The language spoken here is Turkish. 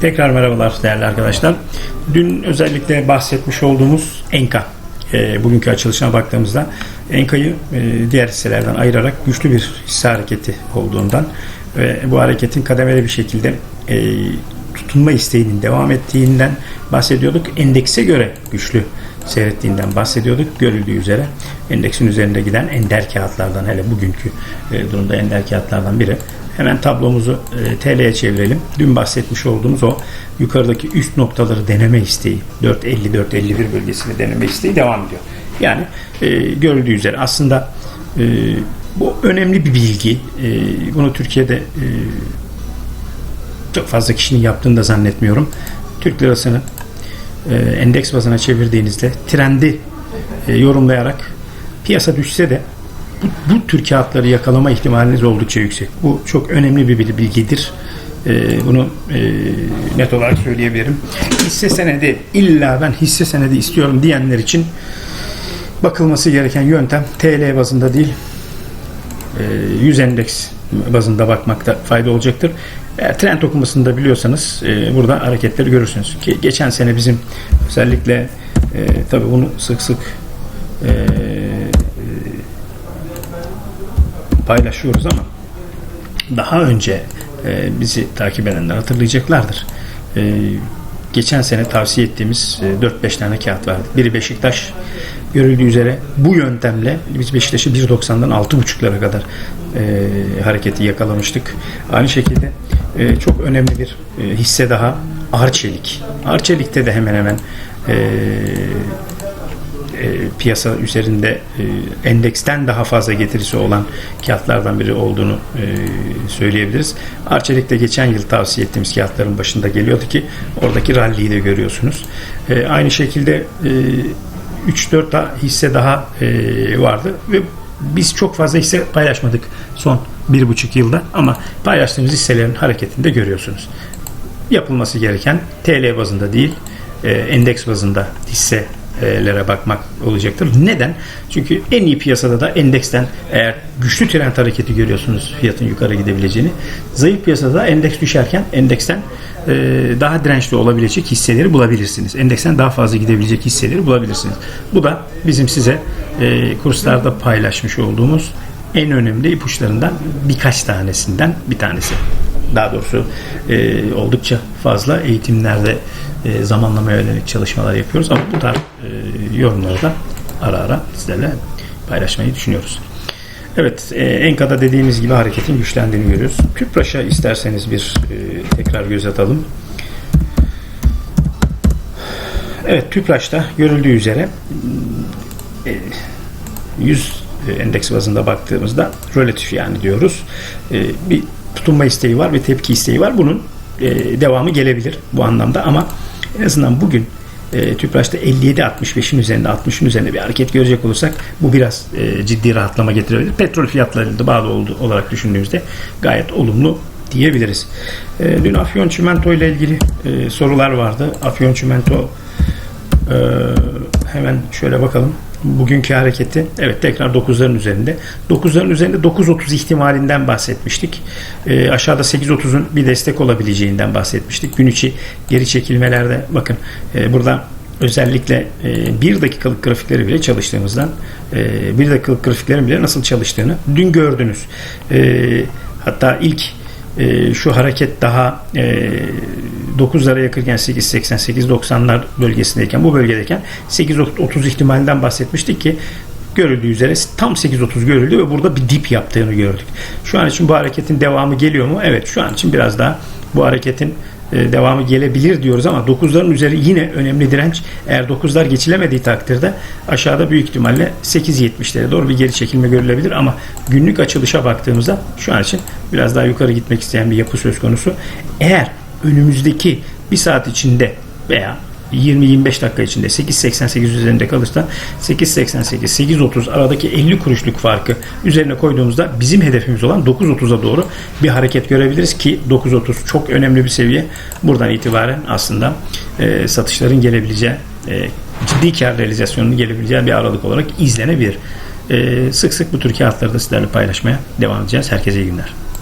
Tekrar merhabalar değerli arkadaşlar. Dün özellikle bahsetmiş olduğumuz Enka, e, bugünkü açılışına baktığımızda Enka'yı e, diğer hisselerden ayırarak güçlü bir hisse hareketi olduğundan ve bu hareketin kademeli bir şekilde e, tutunma isteğinin devam ettiğinden bahsediyorduk. Endekse göre güçlü seyrettiğinden bahsediyorduk. Görüldüğü üzere endeksin üzerinde giden ender kağıtlardan hele bugünkü e, durumda ender kağıtlardan biri. Hemen tablomuzu e, TL'ye çevirelim. Dün bahsetmiş olduğumuz o yukarıdaki üst noktaları deneme isteği 4.50-4.51 bölgesini deneme isteği devam ediyor. Yani e, görüldüğü üzere aslında e, bu önemli bir bilgi. E, bunu Türkiye'de e, çok fazla kişinin yaptığını da zannetmiyorum. Türk lirasını e, endeks bazına çevirdiğinizde trendi e, yorumlayarak piyasa düşse de bu, bu tür kağıtları yakalama ihtimaliniz oldukça yüksek. Bu çok önemli bir bil- bilgidir. E, bunu e, net olarak söyleyebilirim. Hisse senedi illa ben hisse senedi istiyorum diyenler için bakılması gereken yöntem TL bazında değil e, 100 endeks bazında bakmakta fayda olacaktır. Trend okumasını da biliyorsanız e, burada hareketleri görürsünüz. Geçen sene bizim özellikle e, tabii bunu sık sık e, e, paylaşıyoruz ama daha önce e, bizi takip edenler hatırlayacaklardır. E, geçen sene tavsiye ettiğimiz e, 4-5 tane kağıt vardı. Biri Beşiktaş görüldüğü üzere bu yöntemle biz Beşiktaş'ı 1.90'dan 6.5'lara kadar e, hareketi yakalamıştık. Aynı şekilde e, çok önemli bir e, hisse daha Arçelik. Arçelik'te de hemen hemen e, e, piyasa üzerinde e, endeksten daha fazla getirisi olan kağıtlardan biri olduğunu e, söyleyebiliriz. Arçelik de geçen yıl tavsiye ettiğimiz kağıtların başında geliyordu ki oradaki rally'yi de görüyorsunuz. E, aynı şekilde e, 3-4 daha hisse daha e, vardı ve biz çok fazla hisse paylaşmadık son bir buçuk yılda ama paylaştığımız hisselerin hareketini de görüyorsunuz. Yapılması gereken TL bazında değil e, endeks bazında hisselere bakmak olacaktır. Neden? Çünkü en iyi piyasada da endeksten eğer güçlü trend hareketi görüyorsunuz fiyatın yukarı gidebileceğini. Zayıf piyasada da endeks düşerken endeksten e, daha dirençli olabilecek hisseleri bulabilirsiniz. Endeksten daha fazla gidebilecek hisseleri bulabilirsiniz. Bu da bizim size e, kurslarda paylaşmış olduğumuz en önemli ipuçlarından birkaç tanesinden bir tanesi. Daha doğrusu e, oldukça fazla eğitimlerde e, zamanlamaya yönelik çalışmalar yapıyoruz ama bu tarz e, yorumları da ara ara sizlerle paylaşmayı düşünüyoruz. Evet, e, Enka'da dediğimiz gibi hareketin güçlendiğini görüyoruz. Tüpraş'a isterseniz bir e, tekrar göz atalım. Evet, Tüpraş'ta görüldüğü üzere e, 100 endeks bazında baktığımızda relatif yani diyoruz. E, bir tutunma isteği var ve tepki isteği var. Bunun e, devamı gelebilir bu anlamda ama en azından bugün e, Tüpraş'ta 57-65'in üzerinde 60'ın üzerinde bir hareket görecek olursak bu biraz e, ciddi rahatlama getirebilir. Petrol fiyatlarıyla da bağlı oldu, olarak düşündüğümüzde gayet olumlu diyebiliriz. E, dün Afyon Çimento ile ilgili e, sorular vardı. Afyon Çimento e, hemen şöyle bakalım. Bugünkü hareketi evet tekrar 9'ların üzerinde. 9'ların üzerinde 9.30 ihtimalinden bahsetmiştik. E, aşağıda 8.30'un bir destek olabileceğinden bahsetmiştik. Gün içi geri çekilmelerde bakın e, burada özellikle e, bir dakikalık grafikleri bile çalıştığımızdan e, bir dakikalık grafiklerin bile nasıl çalıştığını dün gördünüz. E, hatta ilk e, şu hareket daha e, 9'lara yakırken 8.80-8.90'lar bölgesindeyken bu bölgedeyken 8.30 ihtimalinden bahsetmiştik ki görüldüğü üzere tam 8.30 görüldü ve burada bir dip yaptığını gördük. Şu an için bu hareketin devamı geliyor mu? Evet şu an için biraz daha bu hareketin e, devamı gelebilir diyoruz ama 9'ların üzeri yine önemli direnç. Eğer 9'lar geçilemediği takdirde aşağıda büyük ihtimalle 8.70'lere doğru bir geri çekilme görülebilir ama günlük açılışa baktığımızda şu an için biraz daha yukarı gitmek isteyen bir yapı söz konusu. Eğer önümüzdeki bir saat içinde veya 20-25 dakika içinde 8.88 üzerinde kalırsa 8.88 8.30 aradaki 50 kuruşluk farkı üzerine koyduğumuzda bizim hedefimiz olan 9.30'a doğru bir hareket görebiliriz ki 9.30 çok önemli bir seviye. Buradan itibaren aslında e, satışların gelebileceği e, ciddi kar realizasyonunun gelebileceği bir aralık olarak izlenebilir. E, sık sık bu tür kağıtları da sizlerle paylaşmaya devam edeceğiz. Herkese iyi günler.